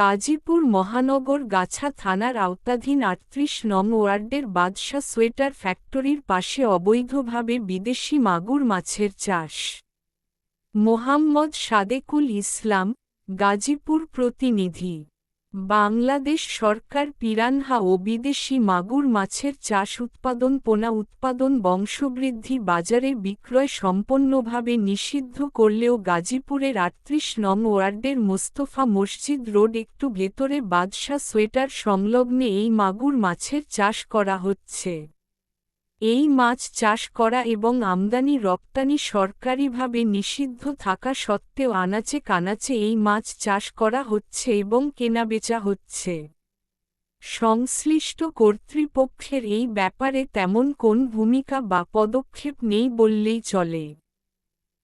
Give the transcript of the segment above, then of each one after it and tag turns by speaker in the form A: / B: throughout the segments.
A: গাজীপুর মহানগর গাছা থানার আওতাধীন আটত্রিশ নং ওয়ার্ডের বাদশা সোয়েটার ফ্যাক্টরির পাশে অবৈধভাবে বিদেশি মাগুর মাছের চাষ। মোহাম্মদ সাদেকুল ইসলাম, গাজীপুর প্রতিনিধি। বাংলাদেশ সরকার পিরানহা ও বিদেশি মাগুর মাছের চাষ উৎপাদন, পোনা উৎপাদন, বংশবৃদ্ধি, বাজারে বিক্রয় সম্পন্নভাবে নিষিদ্ধ করলেও গাজীপুরের আটত্রিশ নং ওয়ার্ডের মোস্তফা মসজিদ রোড একটু ভেতরে বাদশা সোয়েটার সংলগ্নে এই মাগুর মাছের চাষ করা হচ্ছে। এই মাছ চাষ করা এবং আমদানি রপ্তানি সরকারিভাবে নিষিদ্ধ থাকা সত্ত্বেও আনাচে কানাচে এই মাছ চাষ করা হচ্ছে এবং কেনাবেচা হচ্ছে। সংশ্লিষ্ট কর্তৃপক্ষের এই ব্যাপারে তেমন কোন ভূমিকা বা পদক্ষেপ নেই বললেই চলে।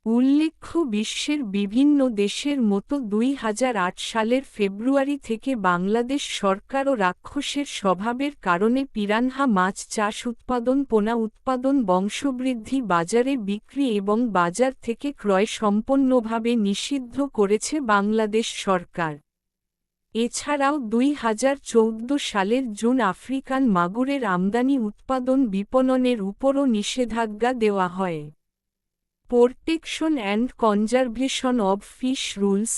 A: উল্লেখ্য বিশ্বের বিভিন্ন দেশের মতো দুই হাজার আট সালের ফেব্রুয়ারি থেকে বাংলাদেশ সরকারও রাক্ষসের স্বভাবের কারণে পিরানহা মাছ চাষ উৎপাদন, পোনা উৎপাদন, বংশবৃদ্ধি, বাজারে বিক্রি এবং বাজার থেকে ক্রয় সম্পন্নভাবে নিষিদ্ধ করেছে বাংলাদেশ সরকার। এছাড়াও দুই হাজার চৌদ্দ সালের জুন আফ্রিকান মাগুরের আমদানি উৎপাদন বিপণনের উপরও নিষেধাজ্ঞা দেওয়া হয়। Protection and conservation of fish rules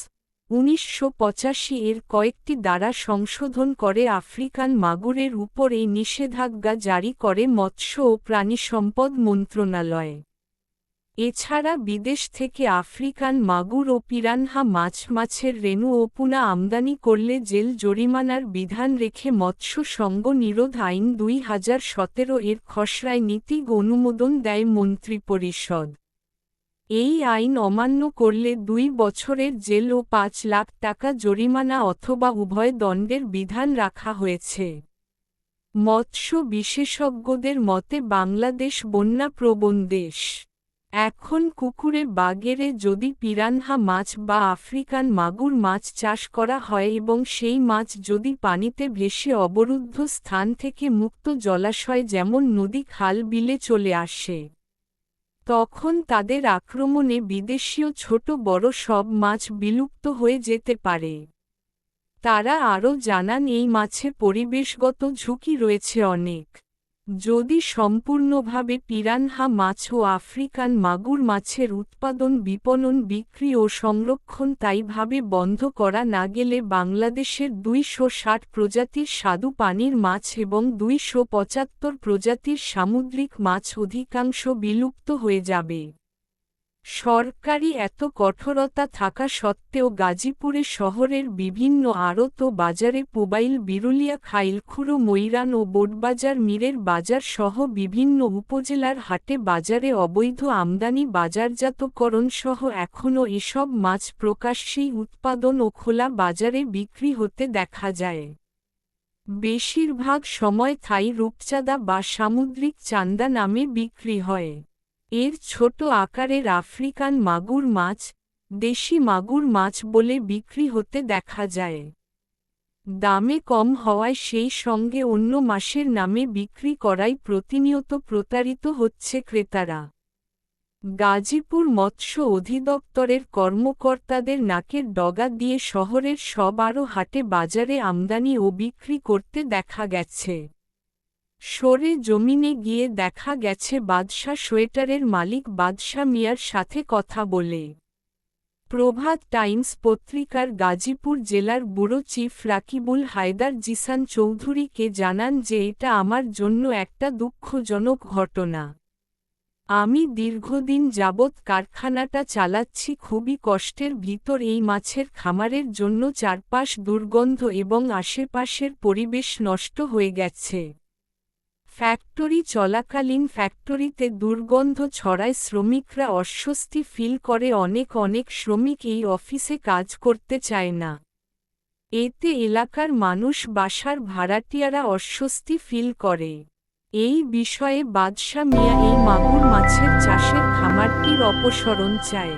A: উনিশশো পঁচাশি এর কয়েকটি দ্বারা সংশোধন করে আফ্রিকান মাগুরের উপর এই নিষেধাজ্ঞা জারি করে মৎস্য ও প্রাণিসম্পদ মন্ত্রণালয়। এছাড়া বিদেশ থেকে আফ্রিকান মাগুর ও পিরানহা মাছ মাছের রেণু ও পুনা আমদানি করলে জেল জরিমানার বিধান রেখে মৎস্য সঙ্গ নিরোধ আইন দুই হাজার সতেরো এর খসড়ায় নীতি অনুমোদন দেয় মন্ত্রিপরিষদ। এই আইন অমান্য করলে দুই বছরের জেল ও পাঁচ লাখ টাকা জরিমানা অথবা উভয় দণ্ডের বিধান রাখা হয়েছে। মৎস্য বিশেষজ্ঞদের মতে বাংলাদেশ বন্যাপ্রবণ দেশ। এখন কুকুরে বাগেরে যদি পিরানহা মাছ বা আফ্রিকান মাগুর মাছ চাষ করা হয় এবং সেই মাছ যদি পানিতে ভেসে অবরুদ্ধ স্থান থেকে মুক্ত জলাশয় যেমন নদী খাল বিলে চলে আসে। তখন তাদের আক্রমণে বিদেশীয় ছোট বড় সব মাছ বিলুপ্ত হয়ে যেতে পারে। তারা আরও জানান, এই মাছে পরিবেশগত ঝুঁকি রয়েছে অনেক। যদি সম্পূর্ণভাবে পিরানহা মাছ ও আফ্রিকান মাগুর মাছের উৎপাদন, বিপণন, বিক্রি ও সংরক্ষণ তাইভাবে বন্ধ করা না গেলে বাংলাদেশের দুইশো ষাট প্রজাতির স্বাদু পানির মাছ এবং দুইশো পঁচাত্তর প্রজাতির সামুদ্রিক মাছ অধিকাংশ বিলুপ্ত হয়ে যাবে। সরকারি এত কঠোরতা থাকা সত্ত্বেও গাজীপুরে শহরের বিভিন্ন আড়ত বাজারে পুবাইল, বিরুলিয়া, খাইলখুড়ো মৈরান ও বোটবাজার, মীরের বাজার সহ বিভিন্ন উপজেলার হাটে বাজারে অবৈধ আমদানি, বাজারজাতকরণ সহ এখনও এসব মাছ প্রকাশ্যেই উৎপাদন ও খোলা বাজারে বিক্রি হতে দেখা যায়। বেশিরভাগ সময় থাই রূপচাঁদা বা সামুদ্রিক চান্দা নামে বিক্রি হয়। এর ছোট আকারের আফ্রিকান মাগুর মাছ, দেশি মাগুর মাছ বলে বিক্রি হতে দেখা যায়। দামে কম হওয়ায় সেই সঙ্গে অন্য মাসের নামে বিক্রি করাই প্রতিনিয়ত প্রতারিত হচ্ছে ক্রেতারা। গাজীপুর মৎস্য অধিদপ্তরের কর্মকর্তাদের নাকের ডগা দিয়ে শহরের সব আরও হাটে বাজারে আমদানি ও বিক্রি করতে দেখা গেছে। সরে জমিনে গিয়ে দেখা গেছে বাদশা সোয়েটারের মালিক বাদশা মিয়ার সাথে কথা বলে। প্রভাত টাইমস পত্রিকার গাজীপুর জেলার বুড়ো চিফ রাকিবুল হায়দার জিসান চৌধুরীকে জানান যে এটা আমার জন্য একটা দুঃখজনক ঘটনা। আমি দীর্ঘদিন যাবৎ কারখানাটা চালাচ্ছি, খুবই কষ্টের ভিতর এই মাছের খামারের জন্য চারপাশ দুর্গন্ধ এবং আশেপাশের পরিবেশ নষ্ট হয়ে গেছে। ফ্যাক্টরি চলাকালীন ফ্যাক্টরিতে দুর্গন্ধ ছড়ায় শ্রমিকরা অস্বস্তি ফিল করে অনেক অনেক শ্রমিক এই অফিসে কাজ করতে চায় না। এতে এলাকার মানুষ বাসার ভাড়াটিয়ারা অস্বস্তি ফিল করে। এই বিষয়ে বাদশা মিয়া এই মাগুর মাছের চাষের খামারটির অপসরণ চায়।